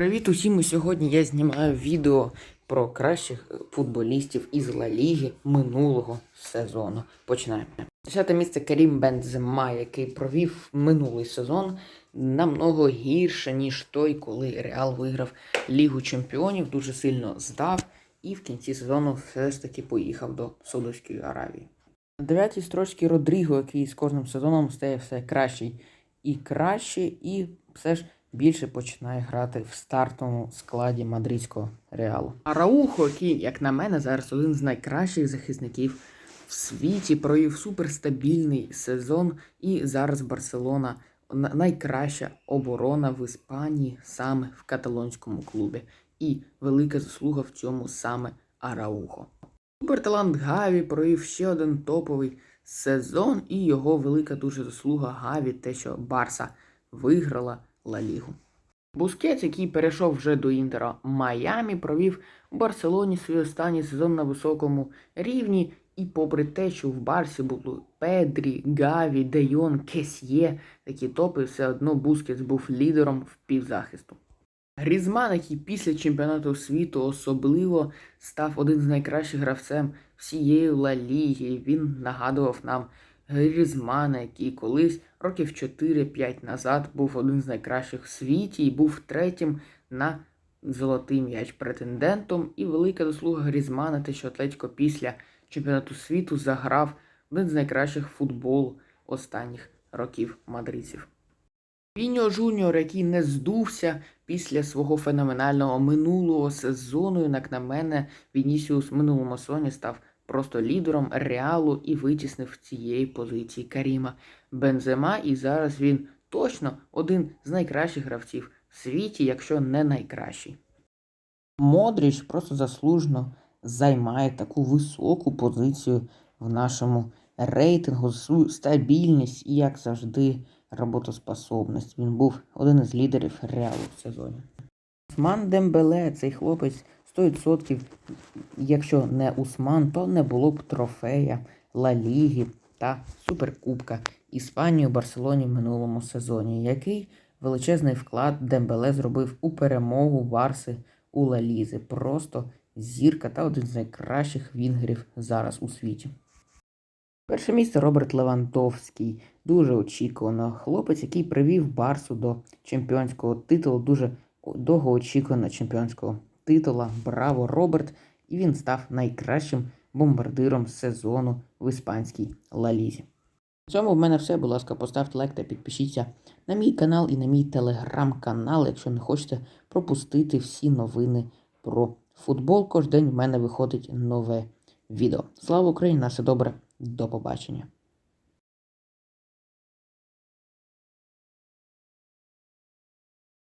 Привіт усім! І Сьогодні я знімаю відео про кращих футболістів із Ла Ліги минулого сезону. Починаємо. Десяте місце Карім Бензема, який провів минулий сезон намного гірше, ніж той, коли Реал виграв Лігу Чемпіонів, дуже сильно здав і в кінці сезону все ж таки поїхав до Саудовської Аравії. На дев'ятій строчці Родріго, який з кожним сезоном стає все кращий і краще, і все ж більше починає грати в стартовому складі мадридського реалу. А Раухо, який, як на мене, зараз один з найкращих захисників в світі, провів суперстабільний сезон, і зараз Барселона найкраща оборона в Іспанії саме в каталонському клубі. І велика заслуга в цьому саме Араухо. Суперталант Гаві провів ще один топовий сезон, і його велика дуже заслуга Гаві, те, що Барса виграла Ла. Бускетс, який перейшов вже до Інтера Майамі, провів у Барселоні свій останній сезон на високому рівні. І попри те, що в Барсі були Педрі, Гаві, Дейон, Кесьє, такі топи, все одно Бускетс був лідером в півзахисту. Грізман, який після чемпіонату світу особливо став один з найкращих гравцем всієї Ла Ліги. Він нагадував нам Грізмана, який колись років 4-5 назад був один з найкращих в світі і був третім на золотий м'яч претендентом. І велика заслуга Грізмана, те, що Атлетіко після чемпіонату світу заграв один з найкращих футболу останніх років мадридців. Піньо Жуніор, який не здувся після свого феноменального минулого сезону, як на мене, Вінісіус в минулому сезоні став просто лідером реалу і витіснив цієї позиції Каріма Бензема. І зараз він точно один з найкращих гравців в світі, якщо не найкращий. Модріч просто заслужено займає таку високу позицію в нашому рейтингу, стабільність і, як завжди, роботоспособність. Він був один із лідерів реалу в сезоні. Усман Дембеле, цей хлопець 100%, якщо не Усман, то не було б трофея Ла Ліги та Суперкубка Іспанії у Барселоні в минулому сезоні, який величезний вклад Дембеле зробив у перемогу Барси у Ла Лізі. Просто зірка та один з найкращих вінгерів зараз у світі. Перше місце Роберт Левандовський. Дуже очікувано. Хлопець, який привів Барсу до чемпіонського титулу, дуже довгоочікувано чемпіонського титула. Браво, Роберт! І він став найкращим бомбардиром сезону в іспанській Лалізі. На цьому в мене все. Будь ласка, поставте лайк та підпишіться на мій канал і на мій телеграм-канал, якщо не хочете пропустити всі новини про футбол. Кожен день в мене виходить нове відео. Слава Україні! На все добре! До побачення!